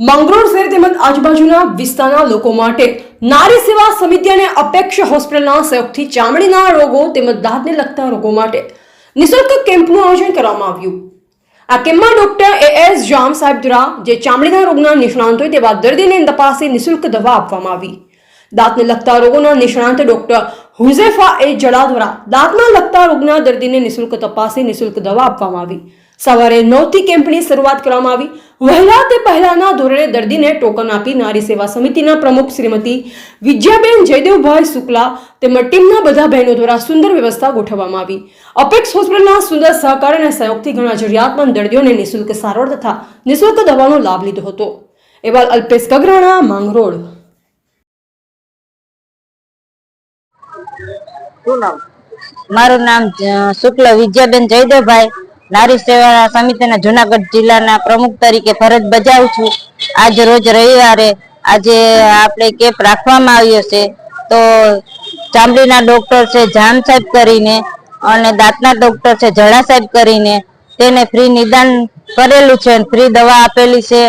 માંગરોળ શહેર તેમજ આજુબાજુના વિસ્તારના લોકો માટે નારી સેવા સમિતિ અને અપેક્ષ હોસ્પિટલના સહયોગથી ચામડીના રોગો તેમજ દાંતને લગતા રોગો માટે નિઃશુલ્ક કેમ્પનું આયોજન કરવામાં આવ્યું. આ કેમ્પમાં ડોક્ટર એ એસ જામ સાહેબ દ્વારા જે ચામડીના રોગના નિષ્ણાંત હોય તેવા દર્દીને તપાસી નિઃશુલ્ક દવા આપવામાં આવી. દાંતને લગતા રોગોના નિષ્ણાંત ડોક્ટર હુઝેફા એ જડા દ્વારા દાંતના લગતા રોગના દર્દીને નિઃશુલ્ક તપાસી નિઃશુલ્ક દવા આપવામાં આવી. સવારે નવથી કેમ્પની શરૂઆત કરવામાં આવી. વહેલા તે પહેલાના ધોરણે દર્દીને ટોકન આપી નારી સેવા સમિતિના પ્રમુખ શ્રીમતી વિજયાબેન જયદેવભાઈ શુક્લા તેમજ ટીમના બધા બહેનો દ્વારા સુંદર વ્યવસ્થા ગોઠવવામાં આવી. અપેક્ષ હોસ્પિટલના સુંદર સહકાર અને સહયોગથી ઘણા જરૂરિયાતમંદ દર્દીઓને નિઃશુલ્ક સારવાર તથા નિઃશુલ્ક દવાનો લાભ લીધો હતો. એવા અલ્પેશ કગરાણા માંગરોળ. મારું નામ શુક્લ વિજયાબેન જયદેવભાઈ. નારી સેવા સમિતિના જુનાગઢ જિલ્લાના પ્રમુખ તરીકે ફરજ બજાવું છું. આજ રોજ રવિવારે આજે આપણે કેમ્પ રાખવામાં આવ્યો છે. તો ચામડીના ડોક્ટર છે જામ સાહેબ કરીને અને દાંતના ડોક્ટર છે જડા સાહેબ કરીને તેને ફ્રી નિદાન કરેલું છે ફ્રી દવા આપેલી છે.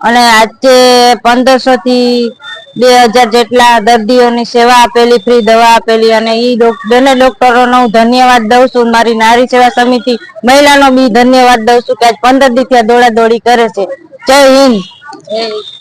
અને આજે પંદરસો થી બે હજાર જેટલા દર્દીઓની સેવા આપેલી ફ્રી દવા આપેલી અને ઈ બને ડોક્ટરોનો હું ધન્યવાદ દઉં છું. મારી નારી સેવા સમિતિ મહિલાનો બી ધન્યવાદ દઉં છું કે આજ પંદર દિવસ દોડા દોડી કરે છે. જય હિન્દ.